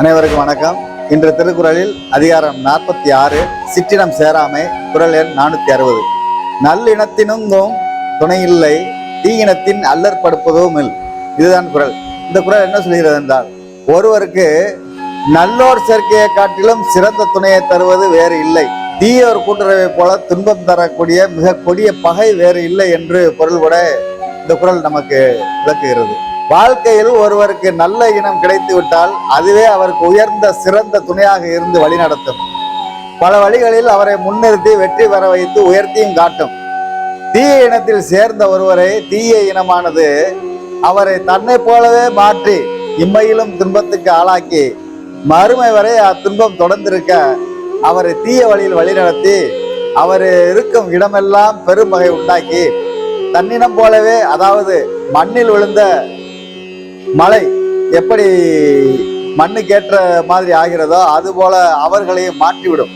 அனைவருக்கும் வணக்கம். இன்று திருக்குறளில் அதிகாரம் நாற்பத்தி ஆறு சிற்றினம் சேராமை குரல் எண் நானூத்தி அறுபது. நல்லினத்தினுங்கும் துணையில்லை தீயினத்தின் அல்லற்படுப்பதும் இல். இதுதான் குரல். இந்த குரல் என்ன சொல்கிறது என்றால் ஒருவருக்கு நல்லோர் சேர்க்கையை காட்டிலும் சிறந்த துணையை தருவது வேறு இல்லை. தீயோர் கூட்டுறவை போல துன்பம் தரக்கூடிய மிக கொடிய பகை வேறு இல்லை என்று பொருள் கூட இந்த குரல் நமக்கு விளக்குகிறது. வாழ்க்கையில் ஒருவருக்கு நல்ல இனம் கிடைத்து விட்டால் அதுவே அவருக்கு உயர்ந்த சிறந்த துணையாக இருந்து வழிநடத்தும் பல வழிகளில் அவரை முன்னிறுத்தி வெற்றி பெற வைத்து உயர்த்தியும் காட்டும். தீய இனத்தில் சேர்ந்த ஒருவரை தீய இனமானது அவரை தன்னை போலவே மாற்றி இம்மையிலும் துன்பத்துக்கு ஆளாக்கி மறுமை வரை அத்துன்பம் தொடர்ந்திருக்க அவரை தீய வழியில் வழிநடத்தி அவர் இருக்கும் இடமெல்லாம் பெரும் வகை உண்டாக்கி தன்னினம் போலவே அதாவது மண்ணில் விழுந்த மழை எப்படி மண்ணுக்கேற்ற மாதிரி ஆகிறதோ அதுபோல அவர்களையும் மாற்றிவிடும்.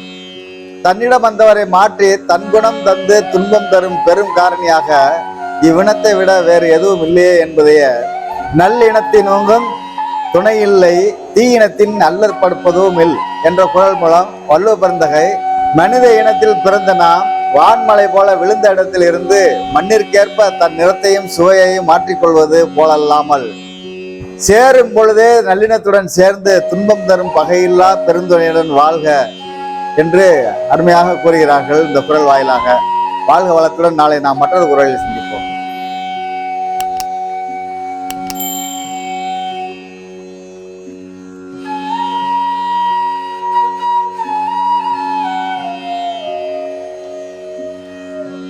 தன்னிடம் வந்தவரை மாற்றி தன் குணம் தந்து துன்பம் தரும் பெரும் காரணியாக இவ்வினத்தை விட வேறு எதுவும் இல்லையே என்பதைய. நல்லினத்தினுங்கும் துணை இல்லை தீயினத்தின் அல்லற்படுப்பதும் இல் என்ற குரல் மூலம் வள்ளுவ பிறந்தகை மனித இனத்தில் பிறந்த நாம் வான்மலை போல விழுந்த இடத்தில் இருந்து மண்ணிற்கேற்ப தன் நிறத்தையும் சுவையையும் மாற்றிக்கொள்வது போலல்லாமல் சேரும் பொழுதே நல்லினத்துடன் சேர்ந்து துன்பம் தரும் பகையில்லா பெருந்துணையுடன் வாழ்க என்று அருமையாக கூறுகிறார்கள் இந்த குரல் வாயிலாக. வாழ்க வளத்துடன் நாளை நாம் மற்றொரு குரலில்